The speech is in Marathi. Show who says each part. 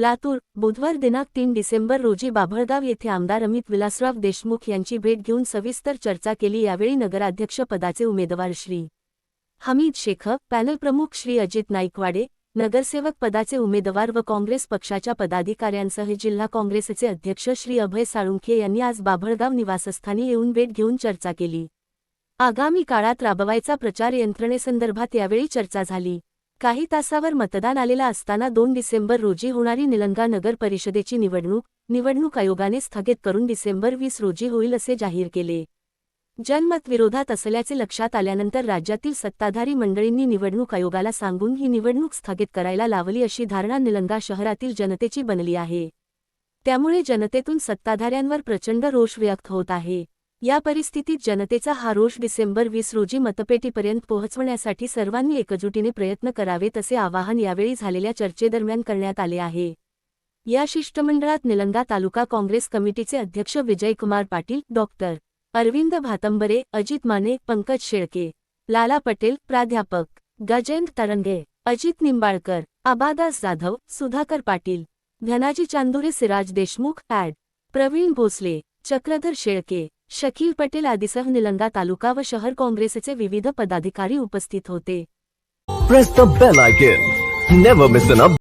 Speaker 1: लातूर बुधवार दिनांक तीन डिसेंबर रोजी बाभळगाव येथे आमदार अमित विलासराव देशमुख यांची भेट घेऊन सविस्तर चर्चा केली. यावेळी नगराध्यक्ष पदाचे उमेदवार श्री. हमीद शेख पॅनल प्रमुख श्री. अजित नाईकवाडे नगरसेवक पदाचे उमेदवार व काँग्रेस पक्षाच्या पदाधिकाऱ्यांसह जिल्हा काँग्रेसचे अध्यक्ष श्री. अभय साळुंखे यांनी आज बाभळगाव निवासस्थानी येऊन भेट घेऊन चर्चा केली. आगामी काळात राबवायचा प्रचार यंत्रणेसंदर्भात यावेळी चर्चा झाली. काही तासावर मतदान आलेला असताना दोन डिसेंबर रोजी होणारी निलंगा नगर परिषदेची निवडणूक निवडणूक आयोगाने स्थगित करून डिसेंबर वीस रोजी होईल असे जाहीर केले. जनमत विरोधात असल्याचे लक्षात आल्यानंतर राज्यातील सत्ताधारी मंडळींनी निवडणूक आयोगाला सांगून ही निवडणूक स्थगित करायला लावली अशी धारणा निलंगा शहरातील जनतेची बनली आहे. त्यामुळे जनतेतून सत्ताधाऱ्यांवर प्रचंड रोष व्यक्त होत आहे. या परिस्थितीत जनतेचा हा रोष डिसेंबर वीस रोजी मतपेटीपर्यंत पोहोचवण्यासाठी सर्वांनी एकजुटीने प्रयत्न करावेत असे आवाहन यावेळी झालेल्या चर्चेदरम्यान करण्यात आले आहे. या शिष्टमंडळात निलंगा तालुका काँग्रेस कमिटीचे अध्यक्ष विजयकुमार पाटील डॉक्टर अरविंद भातंबरे अजित माने पंकज शेळके लाला पटेल प्राध्यापक गजेंद्र तरंगे अजित निंबाळकर आबादास जाधव सुधाकर पाटील धनाजी चांदुरे सिराज देशमुख ॲड. प्रवीण भोसले चक्रधर शेळके शकील पटेल आदिसह निलंगा तालुका व शहर काँग्रेसचे विविध पदाधिकारी उपस्थित होते.